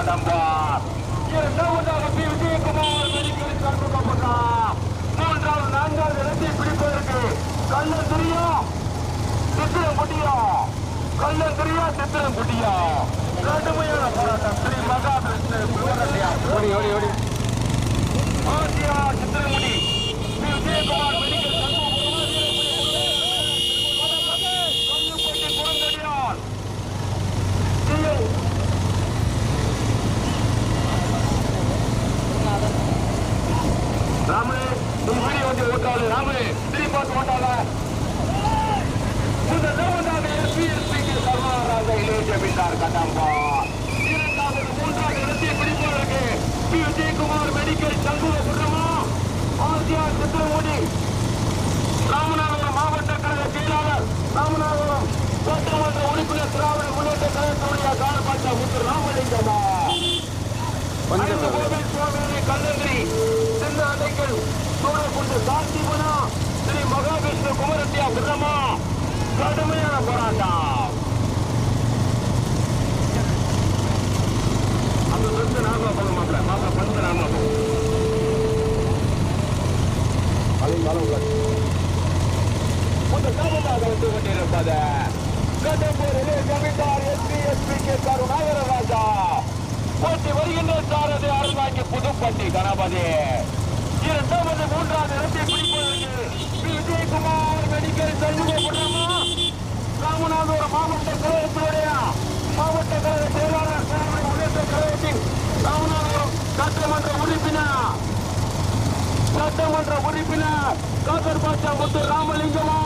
கடம்பார் இரண்டாவதாக P Vijayakumar medical Shanmugapuram மூன்றாவது நான்காவது இடத்தை பிடிப்பதற்கு கண்ணன் தெரியும். சித்திரம் குட்டியும் கண்ணன் தெரியும் சித்திரம் குட்டியும் கடுமையான போராட்டம். ஸ்ரீ மகாபிருஷ்ணன் ஓடி ஓடி ஓடி. சித்திரமுடி ஸ்ரீ விஜயகுமார் மெடிக்கல் கல்லுப்பட்டி குளங்கடியான் ராமு நீ வீடியோ வந்து ஓட்டாளு ராமு திரும்பி பார்த்து ஓட்டாள முதலாவதாக எஸ்பி எஸ்பிக்கு கருணாராஜ இளைய ஜமீன்தார் கட்டாம்பா இரண்டாவது மூன்றாவது இடத்தை பிடிப்பதற்கு பி. விஜயகுமார் மெடிக்கல் சண்முக சுற்றமா ஆசியா சித்திரமோடி ராமநாதபுரம் மாவட்ட கழக செயலாளர் ராமநாதபுரம் சட்டமன்ற உறுப்பினர் திராவிட முன்னேற்ற கழகத்துடைய காலப்பட்ட முத்து ராமலிங்கமா ஐந்து கோவில் சுவாமி கல்லங்கிரி சின்ன அணைகள் சூழக்குண்டு சாந்திபுனா ஸ்ரீ மகாவிஷ்ணு குமரட்டியா பிரம்மா கடுமையான போராட்டம். அந்த சொத்து நாம பண்ண மாப்பிள்ள. மாப்பிள்ள பந்து நாம போகும் முதலாவதாக வந்து கொண்டிருப்பது கடம்பூரிலே ஜமீன்தார் எஸ்பி எஸ்பி கே கருணாகரராஜா போட்டி வருகின்ற சாரதி அருள்வாங்கி புதுப்பட்டி கணபதி. இரண்டாவது மூன்றாவது இடத்தை பிடிப்பதற்கு பி. விஜயகுமார் மெடிக்கல் சண்முகபுரமா ராமநாதபுரம் மாவட்ட கழகத்தினுடைய மாவட்ட கழக செயலாளர் சேவை முன்னேற்ற கழகத்தின் ராமநாதபுரம் சட்டமன்ற உறுப்பினர் சட்டமன்ற உறுப்பினர் காதர் பாஷா முத்து ராமலிங்கமா?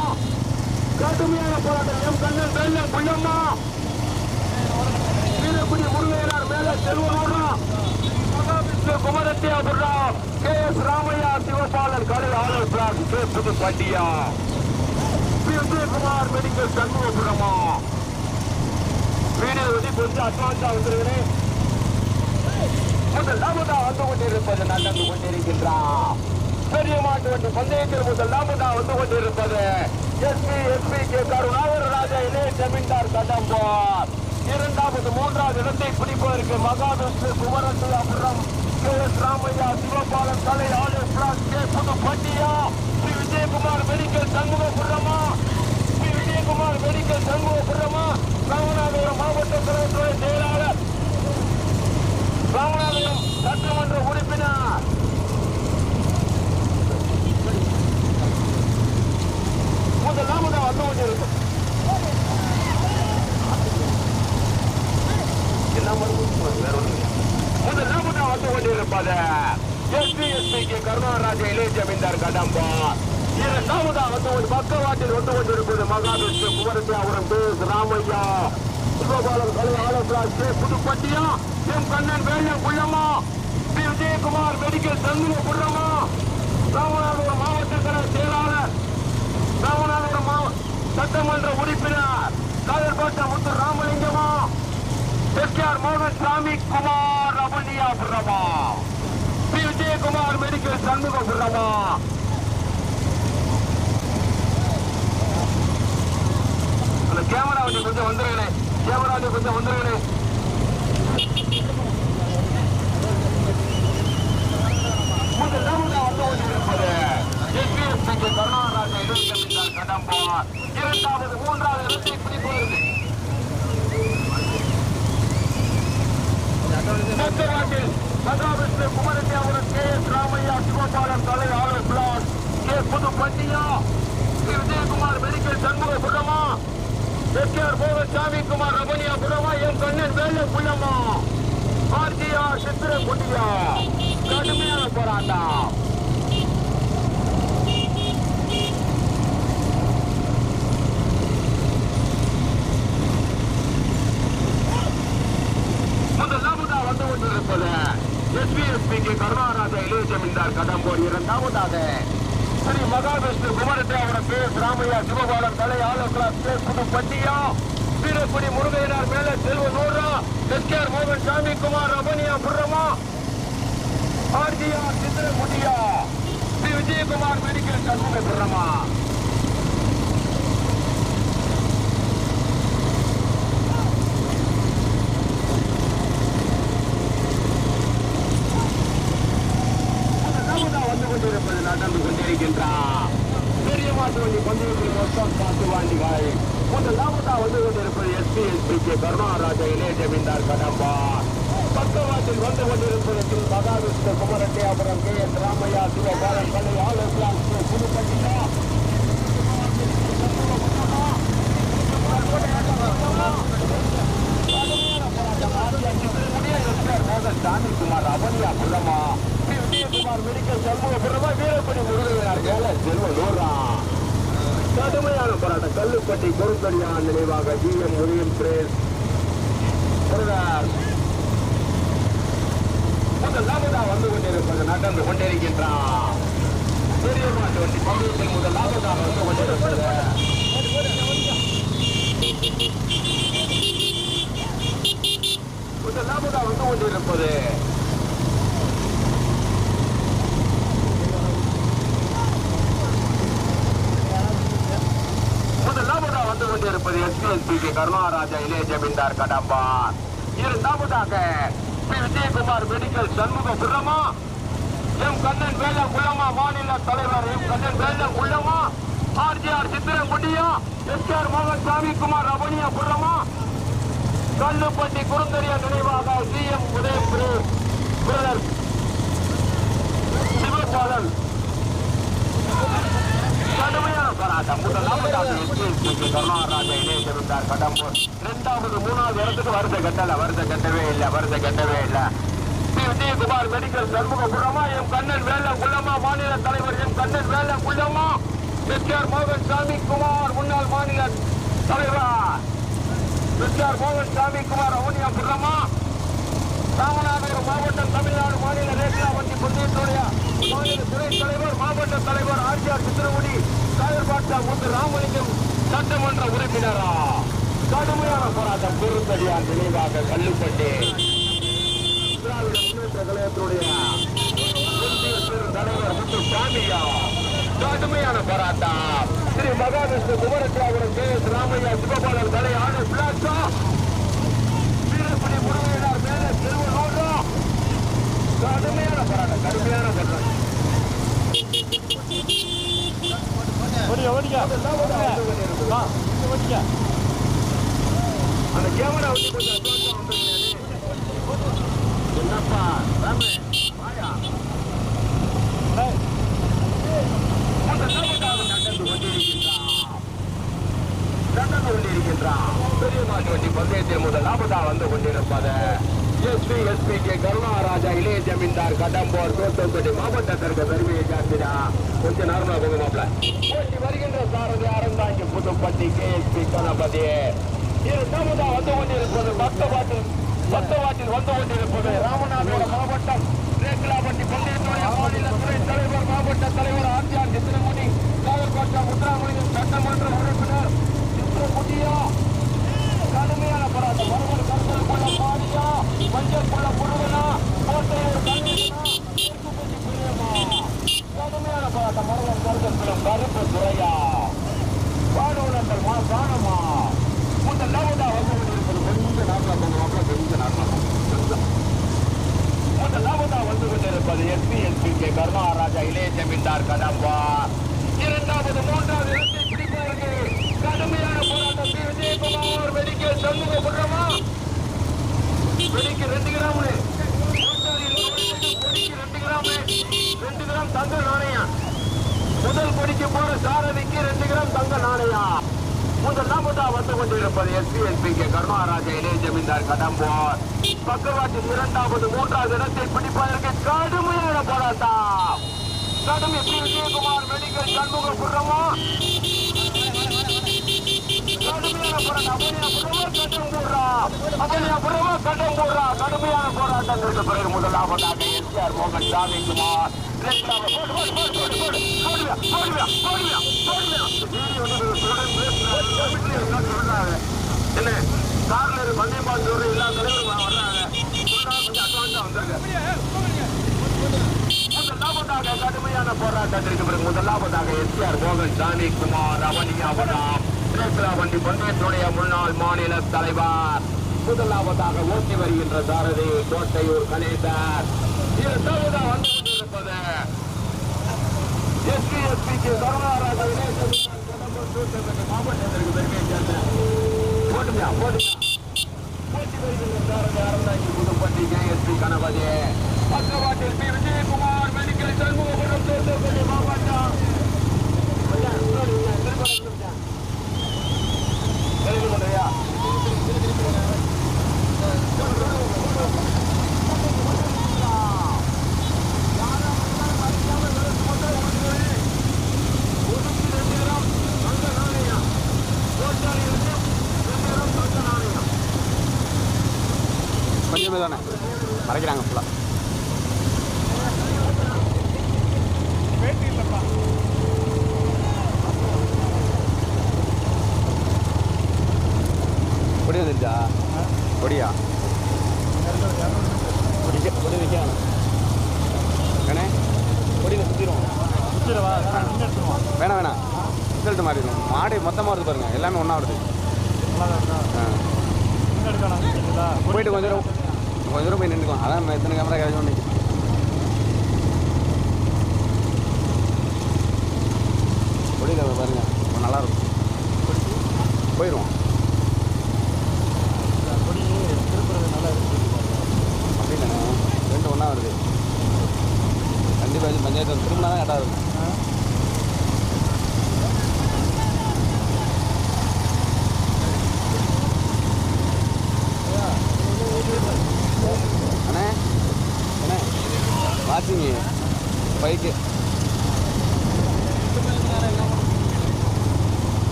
கடுமையான போராட்டம். எம் கண்ணன் வெள்ளம் புள்ளம்மா. வீரக்குடி முருகையனார் மேல செல்வனோடா மகாவிஷ்ணு குமரத்தியாபுரா கே எஸ் ராமையா சிவபாலன் கலை ஆளர் பிளாக் கே புதுப்பட்டியா விஜயகுமார் மெடிக்கல் சண்முகபுரமா? வீடியோ வந்து கொஞ்சம் அட்வான்ஸா வந்து கொண்டிருப்பது நடந்து கொண்டிருக்கின்றான் பெரிய மாட்டு வண்டி பந்தயத்தில் முதலாவதா வந்து கொண்டிருப்பது. SP SP K Karunakara Raja இளைய ஜமீன்தார் கடம்பார் இரண்டாவது மூன்றாவது இடத்தை பிடிப்பதற்கு மகாவிஷ்ணு குமரத்து அப்புறம் ராமையா சிவபாலன் கலை ஆலு பிளாக் கே. புதுப்பட்டியா ஸ்ரீ விஜயகுமார் மெடிக்கல் சண்முகபுரமா ஸ்ரீ விஜயகுமார் மெடிக்கல் சண்முகபுரமா ராமநாதபுரம் மாவட்ட கழகத்துறை செயலாளர் ராமநாதபுரம் சட்டமன்ற உறுப்பினர். முதலாவது வந்து கொண்டிருக்கும். என்ன மருந்து வேற ஒண்ணு முதலாவது வந்து கொண்டிருப்பது எஸ்பி எஸ்பிக்கு கருணாராஜ இளைய ஜமீன்தார் கடம்பா. இரண்டாவதா வந்து ஒரு பக்கவாட்டில் வந்து கொண்டிருப்பது மகாவிஷ்ணு குமரத்தியாபுரம் பி எஸ் ராமையா. சிவபாலம் கலை ஆலோசராஜ் கே புதுப்பட்டியா. எம் கண்ணன் வேலியம் குள்ளம்மா. பி விஜயகுமார் மெடிக்கல் சண்முக குள்ளமா ராமநாதபுரம் மாவட்ட செயலாளர். ராமநாதபுரம் மாவட்ட சட்டமன்ற உறுப்பினர். காதர்பாட்டா முத்து ராமலிங்கம் எஸ்ஆர் மோகன்சாமி குமார் ரமணியா புரமா பி. விஜயகுமார் மெடிக்கல் சண்முக புரமா அந்த கேமரா வந்து கொஞ்சம் வந்துருங்களே கேமரா வந்து கொஞ்சம் வந்துருங்களே முதலாவதா வந்து கொண்டிருப்பது SPSP இரண்டாவது மூன்றாவது இடத்தை பிடிப்பதற்கு சட்டநாட்டில் மகாவிஷ்ணு குமரத்தியாபுரம் கே எஸ் ராமையா சிவபாலம் தலை ஆளர் பிளாட் கே புதுப்பட்டியா ஸ்ரீ விஜயகுமார் மெடிக்கல் சண்முகபுரமா எஸ் ஆர் போகசாமி குமார் ரமணியாபுரமா என் கண்ணன் வேலை புள்ளமா ஆர்ஜிஆர் சித்திரகுட்டியா கடுமையான போராட்டம். தற்போது எஸ்பிஎஸ்பிக்கு கருணாராஜ இளைய ஜமீன்தார் கடம்பூர் இரண்டாவதாக. ஸ்ரீ மகாவிஷ்ணு குமரதேவன பே ராமையா சிவபாலன் தலை ஆலோசனா கே புதுப்பட்டியா வீரக்குடி முருகையனார் மேல செல்வ நூறா. எஸ்கேஆர் மோகன் சாமி குமார் அபனியா புர்ரமா ஆர்ஜிஆர் சித்திரமுடியா. ஸ்ரீ விஜயகுமார் மெடிக்கல் கல்லூரி புர்ரமா நடந்து கொண்டிருக்கின்றார். பெரிய மாட்டு வண்டி பந்தயத்தில் மொத்தம் காட்டு வாண்டிகள். முதலாவதா வந்து கொண்டிருப்பது எஸ்பி எஸ்பி கே கருணாராஜா இளைய ஜமீன்தார் கடம்பா. பக்கவாட்டில் வந்து கொண்டிருப்பது திரு மகாவிஷ்ணு குமரட்டியாபுரம் கே. எஸ். ராமையா சிவபாலன் கலை ஆலோசனா புதுப்பட்டியா சாமிக்குமார் அவனியா புள்ளமா விஜயகுமார் மெடிக்கல் வீரப்படி நூறா. கடுமையான போராட்டம். கல்லுப்பட்டி பொருத்தடியான் நினைவாக ஜி எம் முருகன் பிரேஸ். பிரதர் முதலாவதா வந்து கொண்டிருப்பது நடந்து கொண்டிருக்கின்றான். பெரிய மாட்டு வண்டி பகுதியில் முதலாவதாக வந்து கொண்டிருப்பது. முதலாவதா வந்து கொண்டிருப்பது முதலாவதா வந்து கொண்டிருப்பது எஸ்பிஎஸ்பி கே கருணாராஜா இளைய ஜமீன்தார் கடம்பா. இரண்டாவதாக பி. விஜயகுமார் மெடிக்கல் சண்முக புரமா எம். கண்ணன் வேல குள்ளமா மாநில தலைவர் எம். கண்ணன் வேல குள்ளமா ஆர்ஜிஆர் சித்திரங்குடியா எஸ் ஆர் மோகன் சாமி குமார் ரமணியா புரமா கல்லுப்பட்டி குருந்தரிய நினைவாக சி. எம். உதயபுரி பிரதர் சிவபாலன் கடுமையான போராட்டம் முதலாவதாக எஸ்பிஎஸ்பிக்கு கருணாராஜ இணைந்திருந்தார் கடம்பூர் இரண்டாவது மூணாவது இடத்துக்கு வருஷ கட்டல வருஷ கட்டவே இல்லை வருஷ கட்டவே இல்லை பி விஜயகுமார் மெடிக்கல் சண்முகபுரமா எம் கண்ணன் வேல குள்ளமா மாநில தலைவர் எம் கண்ணன் வேலை குள்ளமா எஸ் ஆர் மோகன் சாமி குமார் முன்னாள் மாநில தலைவர் எஸ் ஆர் மோகன் சாமி குமார் அவனியா புள்ளமா ராமநாதபுரம் மாவட்டம் தமிழ்நாடு மாநில ரேஷா வண்டி பொன்னியத்துடைய மாநில துணை தலைவர் மாவட்ட தலைவர் ஆர்ஜிஆர் சித்திரமுடி காயர்பாட்டா முத்து ராமலிங்கம் சட்டமன்ற உறுப்பினரா? கடுமையான போராட்டம் குறுந்தடியார் நினைவாக கல்லுப்பட்டி. திராவிட முன்னேற்ற கழகத்தினுடைய ஒன்றிய பெரு தலைவர் முத்து சாமியா? கடுமையான போராட்டம். ஸ்ரீ மகாவிஷ்ணு குமரத்திராவிடம் கே. எஸ். ராமையா சிவபாலன் தலை ஆடு பிளாட்டா? வீரப்படி முருகையனார் மேலே செல்வனோடு கடுமையான போராட்டம் கடுமையான போராட்டம். ஓடிக்க ஓடிக்க ஓடிக்க அந்த கேமரா. என்னப்பா ராமே, வாயா. அந்த நாமக்காக நடந்து கொண்டிருக்கின்றான். நடந்து கொண்டிருக்கின்றான். பெரிய மாட்டு வண்டி பந்தயத்தில் முதல் லாபதா வந்து கொண்டிருப்பது எஸ்பி எஸ்பி கே கருணாராஜா இளைய ஜமீன்தார் கடம்போர் தோட்டம்பட்டி மாவட்டத்திற்கு பெருமையை காட்டினா கொஞ்சம் நார்மலா போங்க மாப்பிள போட்டி வருகின்ற சாரதி அறந்தாங்கி புதுப்பட்டி கே எஸ்பி கணபதி இரண்டாவதா வந்து கொண்டிருப்பது பக்தவாட்டில் பக்தவாட்டில் வந்து கொண்டிருப்பது ராமநாதபுரம் மாவட்டம் ரேக்கலாபட்டி பந்தயத்துடைய மாநில துறை தலைவர் மாவட்ட தலைவர் ஆர்டிஆர் சித்திரமுடி காவல்கோட்டா முத்துராமலிங்கம் சட்டமன்ற உறுப்பினர் சித்திரமுடியா கடுமையான போராட்டம் பாடியா கருத்தலுக்குள்ள பாடியா மஞ்சள்குள்ள முருகனா கண்ணீரனா தெற்குப்பட்டி பிரியமா கடுமையான போராட்டம் மறுபடி கருத்தலுக்குள்ள கருப்பு துறையா பாடுவனங்கள் மா காணமா இந்த லவுடா வந்து கொண்டிருப்பது கொஞ்ச நாட்களா போங்க மாப்பிள கொஞ்ச நாட்களா போங்க முதலாவதா வந்து கொண்டிருப்பது எஸ்பி எஸ்பி கே கருணாராஜா இளைய ஜமீன்தார் கடம்பா இரண்டாவது மூன்றாவது இடத்தை பிடிப்பதற்கு கடுமையான போராட்டம் பி. விஜயகுமார் மெடிக்கல் சண்முக புறமா வெடிக்கு ரெண்டு கிராம் பொடிக்கு ரெண்டு கிராம் ரெண்டு கிராம் தங்க நாணயம் முதல் பொடிக்கு போற சாரதிக்கு ரெண்டு கிராம் தங்க நாணயம் முதலாவதா வந்து கொண்டிருப்பது எஸ்பி எஸ்பி கே கருணாராஜா இளைய ஜமீன்தார் கடம்போர் பக்கவாட்டில் இரண்டாவது மூன்றாவது இடத்தை பிடிப்பதற்கு கடுமையான போராட்டம் கடுமை பி விஜயகுமார் மெடிக்கல் சண்முக புறமா கடுமையான போராட்டம் அபனியா போடுறா அகலியாபுரமா கடம்பூரா கடுமையான போராட்டத்திற்கு பிறகு முதலாவதாக எம்ஜிஆர் மோகன் சாமி குமார் என்ன கார்ல பந்தயபால் எல்லா தலைவரும் வர்றாங்க. அட்வான்ஸா வந்துருங்க. முதலாவதாக கடுமையான போராட்டத்திற்கு பிறகு முதலாவதாக எஸ்ஆர் மோகன் சாமி குமார் அவனியாவதாம் வண்டி பந்தயத்துடைய முன்னாள் மாநில தலைவர். முதலாவதாக ஓட்டி வருகின்ற சாரதி கோட்டையூர் கணேசர் இரண்டாவதாக வந்து கொண்டிருப்பது எஸ்பி எஸ்பிக்கு கருணாராஜ மாவட்டத்திற்கு பெருமை சேர்ந்த போட்டுமையா போட்டுமையா போட்டி வருகின்ற சாரதி அறந்தாங்கி புதுப்பட்டி கேஎஸ்பி கணபதி பக்கவாட்டில் பி விஜயகுமார் மெடிக்கல் சண்முகபுரம் மாவட்டம் வருது பாருங்க எல்லாமே ஒன்றா வருது போயிட்டு கொஞ்சம் தூரம் கொஞ்சம் தூரம் போய் நின்றுக்கலாம் அதான் நம்ம எத்தனை கேமரா கிடைச்சோம் இன்னைக்கு கொடியில் பாருங்க ரொம்ப நல்லாயிருக்கும் போயிடுவோம். கொடி திருப்புறது நல்லா அப்படி தானே ரெண்டு ஒன்றா வருது. கண்டிப்பாக இது பஞ்சாயத்து திரும்பினா தான் இருக்கும்.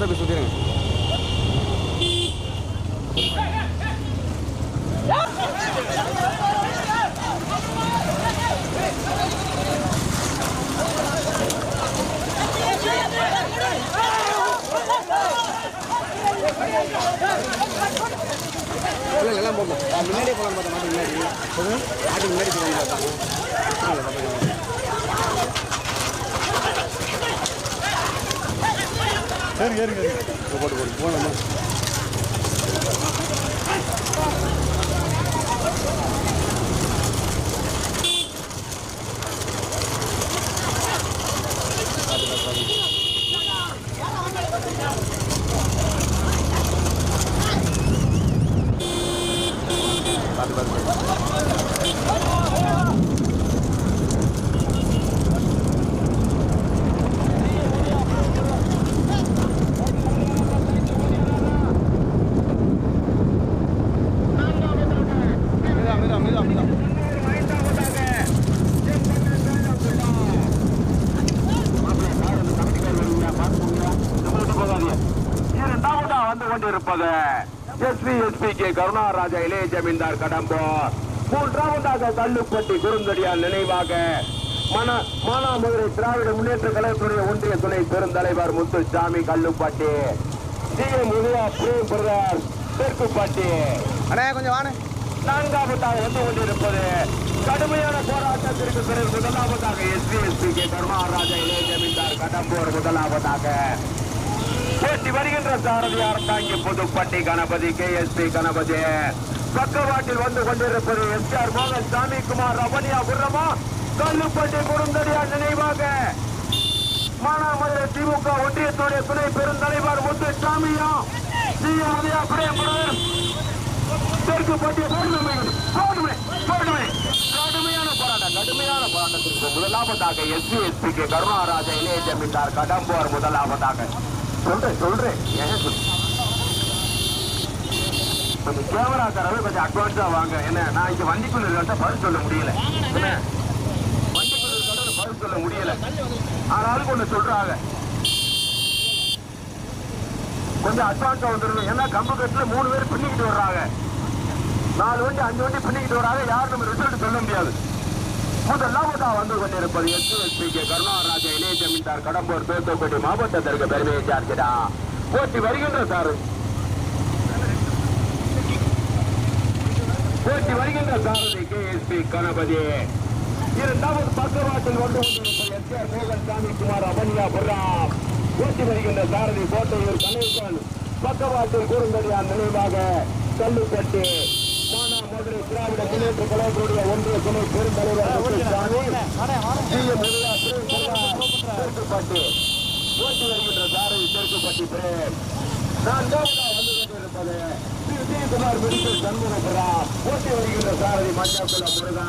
அட்வான்ஸாக போய் சுற்றிடுங்க இல்லை எல்லாம் போடணும் ஆ, முன்னாடியே போகலாம் பார்த்தா மாட்டு முன்னாடி மாட்டுக்கு முன்னாடி போகலாம் பார்த்தா ஆ, இல்லை, பார்த்துக்கலாம். ஏறுங்க ஏறுங்க ஏறுங்க போட்டு போட்டு போகணும் பார்த்து பார்த்து அமைதா அமைதா அமைதா இரண்டாவதா வந்து கொண்டிருப்பது எஸ்பி எஸ்பி கே கருணாராஜா இளைய ஜமீன்தார் கடம்போ மூன்றாவதாக கல்லுப்பட்டி குறுந்தடியார் நினைவாக. மன மானாமதுரை திராவிட முன்னேற்ற கழகத்துடைய ஒன்றிய துணை பெருந்தலைவர் Muthusamy Kalluppatti. T M Udaya Prem brother Therkuppatti. அண்ணே கொஞ்சம் வாண்ணே. நான்காவதாக வந்து கொண்டிருப்பது. கடுமையான போராட்டத்திற்கு பிறகு முதலாவதாக எஸ்பி எஸ்பி கே. கருணாராஜா இளைய ஜமீன்தார் கடம்பூர் முதலாவதாக. போட்டி வருகின்ற சாரதி அரசாங்கி Puduppatti Ganapathi K S P Ganapathi. பக்கவாட்டில் வந்து கொண்டிருப்பது எஸ் ஆர் மோகன் சாமி குமார் ரமணியா குரமா கல்லுப்பட்டி குறுந்தடியார் நினைவாக. மானாமதுரை திமுக ஒன்றியத்துடைய துணை பெருந்தலைவர் முத்து சாமியா சி உதயா பிரேமர் தெற்கு பட்டிய கடுமையான போராட்டம் கடுமையான போராட்டத்திற்கு முதலாவதாக எஸ்பி எஸ்பி கருணாராஜ கருணாராஜா இளைய ஜமீன்தார் கடம்பூர் முதலாவதாக. சொல்றேன் சொல்றேன். ஏன் சொல் கொஞ்சம் கேமராக்காரவே கொஞ்சம் அட்வான்ஸா வாங்க. என்ன நான் இங்க வண்டிக்குள்ள இருக்கா பதில் சொல்ல முடியல. என்ன? வண்டிக்குள்ள இருக்கா பதில் சொல்ல முடியல. ஆனாலும் ஒண்ணு சொல்றாங்க. கொஞ்சம் அட்வான்ஸா வந்துடணும் ஏன்னா கம்பு கட்டுல மூணு பேர் பின்னிக்கிட்டு வர்றாங்க. நாலு வண்டி அஞ்சு வண்டி பின்னிக்கிட்டு வராங்க யாரும் நம்ம ரிசல்ட் சொல்ல முடியாது. முதலாவதா வந்து கொண்டிருப்பது எஸ் எஸ்பி கே கருணாராஜா இளைய ஜமீன்தார் கடம்பூர் தூத்துக்குடி மாவட்டத்திற்கு பெருமையை சார்கிறா போட்டி வருகின்ற சார். போட்டி வருகின்ற சாரதி கே எஸ் பி கணபதி. இரண்டாவது பக்கவாட்டில் வந்து வந்திருப்பது எஸ் ஆர் மோகன் சாமி குமார் அபன்யா புர்ராம் போட்டி வருகின்ற சாரதி கோட்டையூர் கணேசன் பக்கவாட்டில் குறுந்தடியார் நினைவாக கல்லுப்பட்டு. திராவிட முன்னேற்ற கழகத்துடைய ஒன்றிய துணை பெருந்தலைவர் போட்டி வருகின்ற சாரதி தெற்குப்பட்டி பிரேம் நான்காவதா வந்து கொண்டிருப்பது. திரு ஜெயக்குமார் மெடிக்கல் சண்முகபுரம் போட்டி வருகின்ற சாரதி மஞ்சாக்குள்ள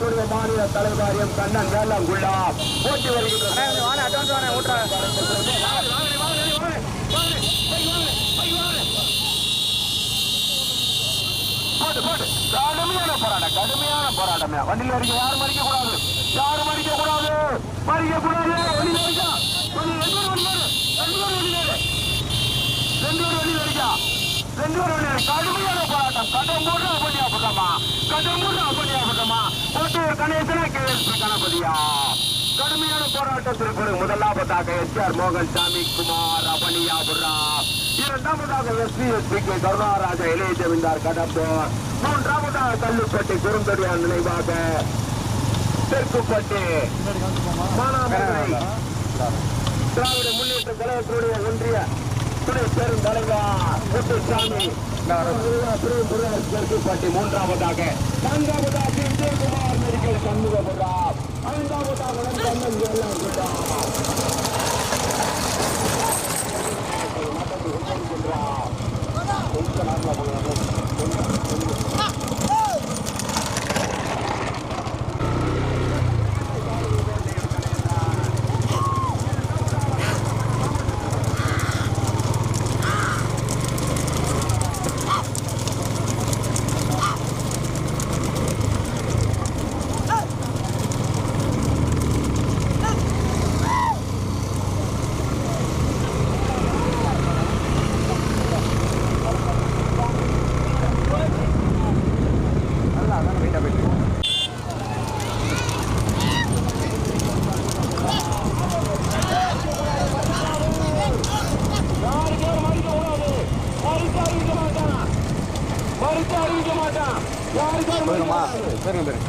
முருகன் மாநில தலைவர் எம் கண்ணன் வேளாங்குள்ளா. போட்டி வருகின்ற அண்ணே, கொஞ்சம் கடுமையான போராட்டம் கடுமையான போராட்டம். வண்டியில் வரைக்கும் யாரும் மறிக்க கூடாது யாரும் மறிக்க கூடாது மறிக்க கூடாது வண்டியில் இருக்கா ரெண்டு பேர் வண்டி ரெண்டு ரெண்டு கடுமையான போராட்டம். கடம்பூர் அப்படியா பட்டமா கடம்பூர் அப்படியா பட்டமா கோட்டூர் கணேசனா கேஎஸ்பி கணபதியா? கடுமையான போராட்டத்திற்கு முதலாவதாக எஸ் ஆர் மோகன் சாமி குமார் அபனியாபுரா இரண்டாவதாக எஸ்பி எஸ்பி கே கருணாராஜ இளைய ஜமீன்தார் கடம்பூர் மூன்றாவதாக கல்லுப்பட்டி குறுந்தடியார் நினைவாக. தெற்குப்பட்டி மாணவர்களை திராவிட முன்னேற்ற கழகத்தினுடைய ஒன்றிய துணை பெருந்தலைவர் முத்துசாமி தெற்குப்பட்டி மூன்றாவதாக நான்காவதாக விஜயகுமார் மெடிக்கல் சண்முகபுரம் ஐந்தாவதாக கண்ணன் நல்லா அதான் வெயிட்டாக போயிட்டு இருக்கு. யாருக்கும் மறிக்க கூடாது மறிக்க அறிவிக்க மாட்டான் மறிக்க அறிவிக்க மாட்டான் யாருக்கும் போயிருமா சரிங்க பேரு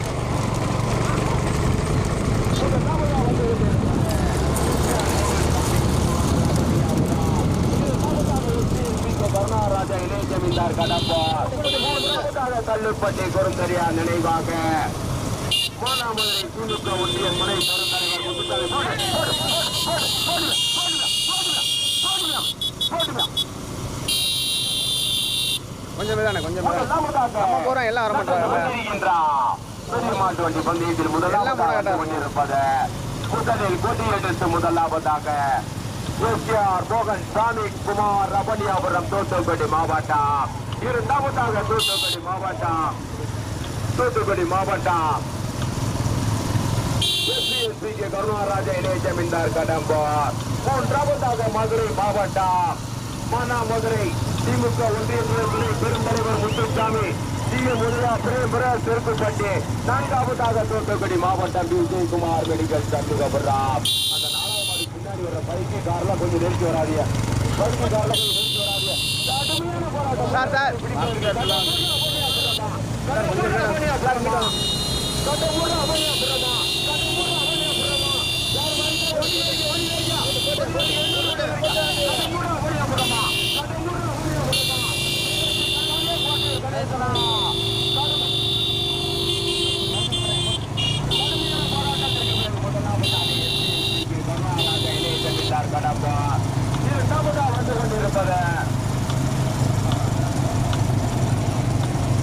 கருணாராஜா இளைய ஜமீன்தார் கடப்பார் கல்லுப்பட்டி குறுந்தறியா நினைவாக மானாமதுரை திமுக ஒன்றிய துணை பெருந்தலைவர் முத்துசாமி போடு, போடு, போடு, போடு, போடுங்க, போடுங்க, போடுங்க, போடுங்க, போடுங்க. கொஞ்சம் பேர் தானே கொஞ்சம் பேர் முதலாவதாக நம்ம போறோம் எல்லாம் வர மாட்டாங்க வந்திருக்கின்றார். பெரிய மாட்டு வண்டி பந்தயத்தில் முதலாவதாக கொண்டிருப்பது முதலில் கொடியெடுத்து முதலாவதாக எஸ்ஆர் மோகன் சாமி குமார் ரபணியாபுரம் தூத்துக்குடி மாவட்டம் இரண்டாவதாக தூத்துக்குடி மாவட்டம் தூத்துக்குடி மாவட்டம் எஸ்பி கே இளைய ஜமீன்தார் கடம்பூர் மூன்றாவதாக மதுரை மாவட்டம் மானா மதுரை திமுக ஒன்றிய பெருந்தலைவர் முத்துசாமி சிஎம் முருகா பிரேம்பர திருப்புப்பட்டி நான்காவதாக தூத்துக்குடி மாவட்டம் பி விஜயகுமார் மெடிக்கல் சண்முகபுரம் அந்த நாலாவது பின்னாடி வர பைக்கு கார்லாம் கொஞ்சம் நெருக்கி வராதிய பைக்கு கார்லாம் கொஞ்சம் நெருக்கி வராதிய கடுமையான போராட்டம் சார் சார்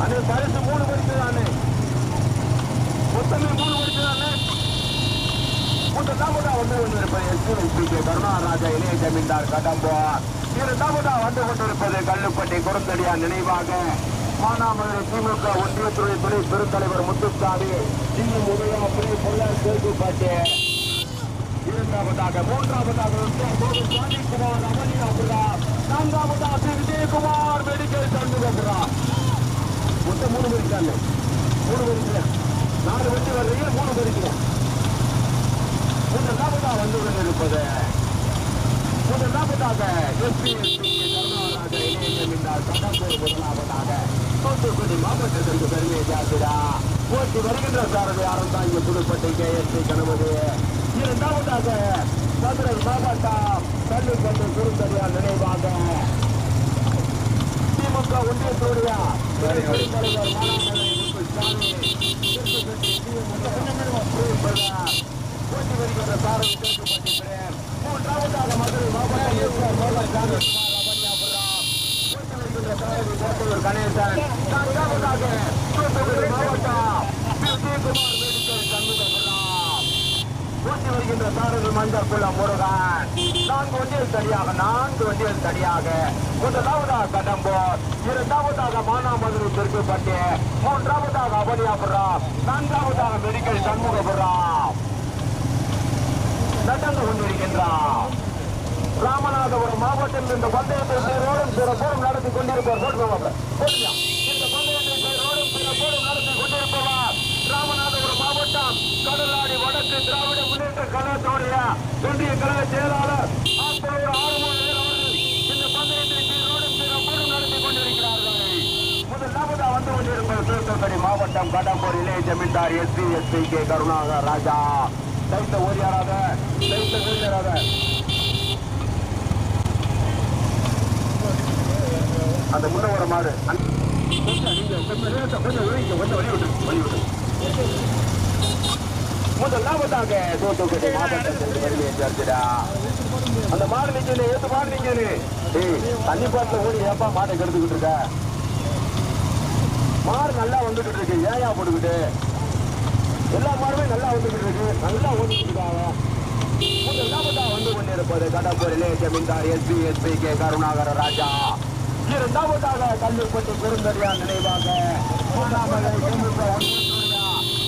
அண்ணே பரிசு மூணு பரிசு தானே வந்து கொண்டிருப்பது எஸ்பி கருணாராஜா இளைய ஜமீன்தார் கடம்போ இரண்டாவதா வந்து கொண்டிருப்பது கல்லுப்பட்டி குறுந்தடியா நினைவாக மானாமதுரை திமுக ஒன்றியத்துறை துணை பெருந்தலைவர் முத்துசாமி இன்னும் உதயா துணை பொருளாதார சேர்க்கப்பட்டு இரண்டாவதாக மூன்றாவதாக சுவாமிக்குமார் ரமணியாபுரா நான்காவதாக ஸ்ரீ விஜயகுமார் மெடிக்கல் சண்முகபுரா மொத்தம் மூணு பேர் இருக்காங்க மூணு பேர் இல்லை நாலு வண்டி வர்றீங்க மூணு பேர் இருக்கிறோம் முதலாவதாக வந்து கருணாராஜ இளைஞர் சட்டப்பேர் முதலாவதாக தூத்துக்குடி மாவட்டத்திற்கு பெருமை ஜாத்திரா ஓட்டி வருகின்ற சாரதி யாரும் தான் இங்கே Puduppatti K S P Ganapathi இரண்டாவதாக மதுரை மாவட்டம் கல்லுப்பட்டு குறுந்தடியார் நினைவாக. திமுக ஒன்றியத்துடைய துணை பெருந்தலைவர் தனியாக முதலாவதாக கடம்பூர் இரண்டாவதாக மானாமதுரை தெற்குப்பட்டி. மூன்றாவதாக அவனியாபுரம் நான்காவதாக மெடிக்கல் சண்முகபுரம் நடந்து கொண்டிருக்கின்றார் ராமநாதபுரம் மாவட்டத்தில் இந்த பந்தயத்தை சீரோடும் சிறப்போடும் நடத்தி கொண்டிருப்பார் போட்டுக்கோங்க இந்த பந்தயத்தை சீரோடும் சிறப்போடும் நடத்தி கொண்டிருப்பவர் ராமநாதபுரம் மாவட்டம் கடலாடி வடக்கு திராவிட முன்னேற்ற கழகத்துடைய ஒன்றிய கழக செயலாளர். ஆத்தூர் ஆறுமுக அவர்கள் இந்த பந்தயத்தை சீரோடும் சிறப்போடும் நடத்தி கொண்டிருக்கிறார்கள் முதலாவதா தூத்துக்குடி மாவட்டம் கடம்பூர் இளைய ஜமீன்தார் SP SP K Karunakar Raja. தைத்த ஓடியாராத தைத்த ஓடியாராத அந்த முன்ன வர மாடு வழி விட்டு, முதலாவதாக தூத்துக்குடி மாவட்டத்திற்கு வருகை அந்த மாடு நிக்குது ஏத்து மாடு நிக்குது. தண்ணி பாட்டில் ஓடி ஏப்பா மாட்டை கெடுத்துக்கிட்டு இருக்க. மாறு நல்லா வந்துகிட்டு இருக்கு ஏயா போட்டுக்கிட்டு. எல்லா மாருமே நல்லா வந்துகிட்டு இருக்கு நல்லா ஓடிக்கிட்டு இருக்காங்க முதலாவதா வந்து கொண்டிருப்பது? கடம்பூரிலே ஜமீன்தார் SP SP K. Karunakara Raja. இரண்டாவதாக கல்லுப்பட்டி பெருந்தறியா நினைவாக. மூன்றாவதாக திமுக ஒன்றியத்துடைய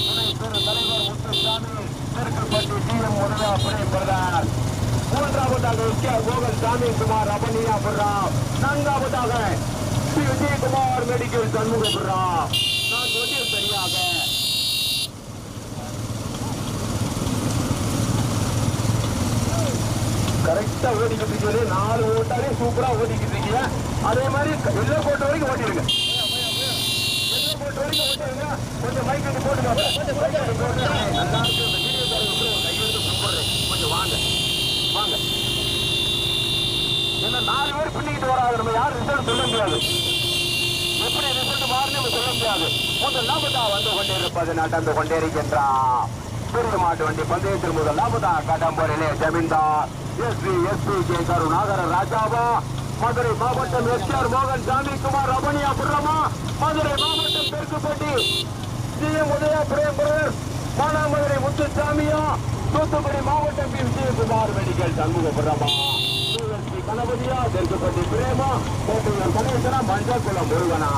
துணை பெரு தலைவர் முத்துசாமி திருக்குப்பட்டி டி. எம். உதயா புனை பிரதார். மூன்றாவதாக கே. கோகல் சாமி குமார் அபனியாபுரம் நான்காவதாக ஸ்ரீ விஜயகுமார் மெடிக்கல் சண்முகபுரா நான் ஒன்றியம் சரியாக கரெக்டா ஓடிக்கிட்டு இருக்கீங்க நாலு ஓட்டாலே சூப்பரா ஓடிக்கிட்டு இருக்கீங்க அதே மாதிரி எல்லோ கோட்டை வரைக்கும் ஓட்டிடுங்க எல்லோ கோட்டை வரைக்கும் ஓட்டிடுங்க கொஞ்சம் மைக் கட்டி கொஞ்சம் mic போட்டுங்க. நல்லா இருக்கு இந்த வீடியோ கையெழுத்து கும்பிடுறேன் கொஞ்சம் வாங்க வாங்க என்ன நாலு பேர் பின்னிக்கிட்டு வராது நம்ம யாரும் ரிசல்ட் சொல்ல முடியாது. எப்படி ரிசல்ட் மாறுன்னு சொல்ல முடியாது. முதல் லாபத்தா வந்து கொண்டிருப்பது. நடந்து கொண்டிருக்கின்றான் பெரிய மாட்டு வண்டி பந்தயத்தில் முதல் லாபத்தா கடம்பூரிலே ஜமீன்தார். எஸ்பி எஸ்பி கே கருணாகர ராஜாவா. மதுரை மாவட்டம் எஸ்ஆர் மோகன் சாமி குமார் ரமணியா புரமா மதுரை மாவட்டம் தெற்குப்பட்டி. சி. எம். உதயா பிரேம்பரர் மானாமதுரை முத்துசாமியா. தூத்துக்குடி மாவட்டம் பி. விஜயகுமார் மெடிக்கல் சண்முகபுரமா யூஎஸ்பி கணபதியா தெற்குப்பட்டி பிரேமா கோட்டையூர் கணேசனா மஞ்சக்குளம் முருகனா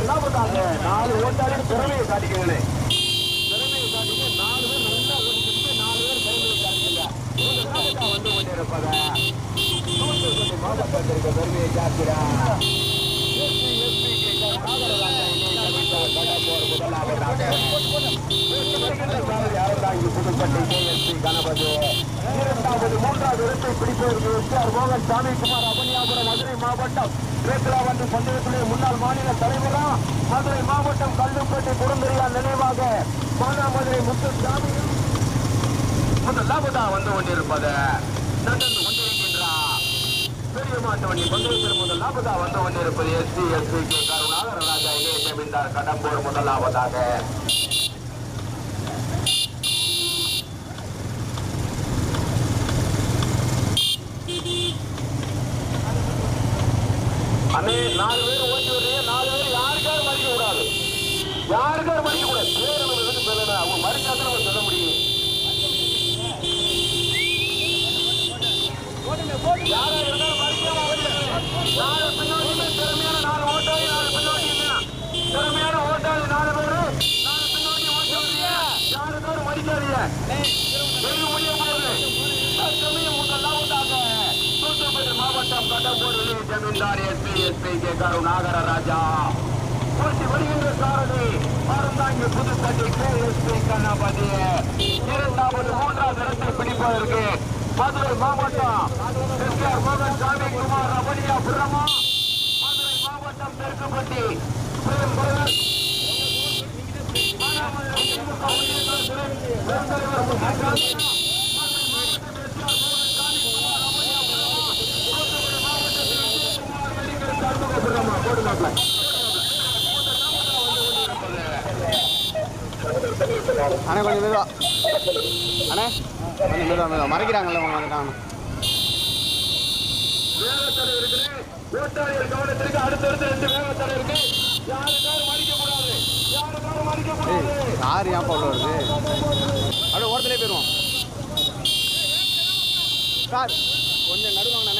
என்ன பண்ணாங்க நாலு ஓட்டாளி திறமையை காட்டிக்கங்களே திறமையை காட்டிக்க நாலு பேர் நல்லா ஓடிக்கிட்டு நாலு பேர் திறமையை காட்டிக்கங்க கொஞ்சம் என்ன பண்ணா வந்து கொண்டிருப்பத தூத்துக்குடி மாவட்டத்திற்கு பெருமையை காட்டுகிறா எஸ்பி எஸ்பி கே நாகராஜா இணைய கவிஞர் கடம்பூர் முதலாவதாக புதுப்பட்டி கணபதி இரண்டாவது மூன்றாவது இடத்தை பிடிப்பதற்கு எஸ்ஆர் மோகன் சாமிக்குமார் அபனியாபுரம் மதுரை மாவட்டம் ரேத்ராவண்டி பந்தயத்திலே முன்னாள் மாநில தலைவரா மதுரை மாவட்டம் கல்லுப்பட்டி குறுந்தறியார் நினைவாக மானாமதுரை முத்துசாமி முதலாவதா வந்து கொண்டிருப்பது நடந்து கொண்டிருக்கின்றார் பெரிய மாட்டு வண்டி பந்தயத்தில் முதலாவதா வந்து கொண்டிருப்பது SP SP K Karunakara Raja இளைய ஜமீன்தார் கடம்பூர் முதலாவதாக அண்ணே நாலு பேர் ஓட்டி வர்றீங்க நாலு பேர் யாருக்காரும் மதிக்க கூடாது. யாருக்காரும் மதிக்க கூடாது. பேர் நம்ம எதுக்கு அவங்க மறுக்காத நம்ம சொல்ல முடியும். யாரா இருந்தாலும் மறுக்காம நாலு பின்னோட்டியுமே திறமையான நாலு ஓட்டாளி நாலு பின்னோட்டியுமே திறமையான ஓட்டாளி நாலு பேர். நாலு பின்னோட்டி ஓட்டி வர்றீங்க யாருக்காரும் மதிக்காதீங்க மாவட்டம் கடம்பூரில் ஜமீன்தார் S. SP K Karunakara Raja. போட்டி வருகின்ற சாரதி மறந்தாங்க புதுப்பட்டி கே எஸ்பி கணபதி இரண்டாவது மூன்றாவது இடத்தை பிடிப்பதற்கு மதுரை மாவட்டம் எஸ் மோகன் சாமி குமார் ரமணியா பிரமா மதுரை மாவட்டம் தெற்குப்பட்டி பிரேம் அண்ணே கொஞ்சம் மெதுவா. அண்ணே கொஞ்சம் மெதுவா மெதுவா. மறைக்கிறாங்கல்ல உங்க வந்துட்டாங்க ரெண்டு இருக்கு யார் ஏன் பவுல் வருது? அப்படியே ஓரத்துலேயே போயிடுவோம் சார் கொஞ்சம் நடுவாங்க